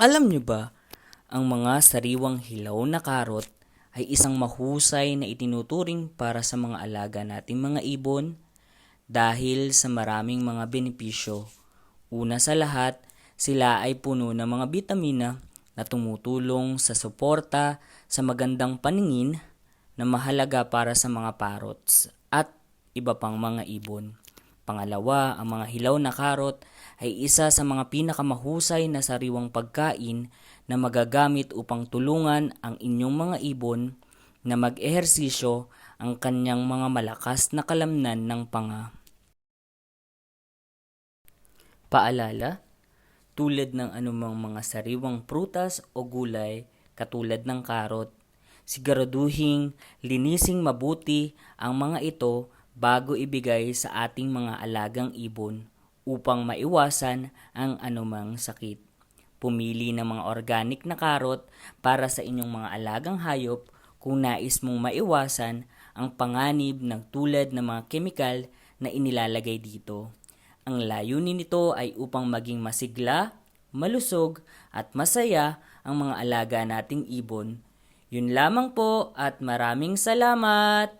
Alam nyo ba, ang mga sariwang hilaw na karot ay isang mahusay na itinuturing para sa mga alaga nating mga ibon dahil sa maraming mga benepisyo. Una sa lahat, sila ay puno ng mga bitamina na tumutulong sa suporta sa magandang paningin na mahalaga para sa mga parrots at iba pang mga ibon. Pangalawa, ang mga hilaw na karot ay isa sa mga pinakamahusay na sariwang pagkain na magagamit upang tulungan ang inyong mga ibon na mag-ehersisyo ang kanyang mga malakas na kalamnan ng panga. Paalala, tulad ng anumang mga sariwang prutas o gulay katulad ng karot, siguraduhing linising mabuti ang mga ito bago ibigay sa ating mga alagang ibon upang maiwasan ang anumang sakit. Pumili ng mga organic na karot para sa inyong mga alagang hayop kung nais mong maiwasan ang panganib ng tulad ng mga kemikal na inilalagay dito. Ang layunin nito ay upang maging masigla, malusog at masaya ang mga alaga nating ibon. Yun lamang po at maraming salamat!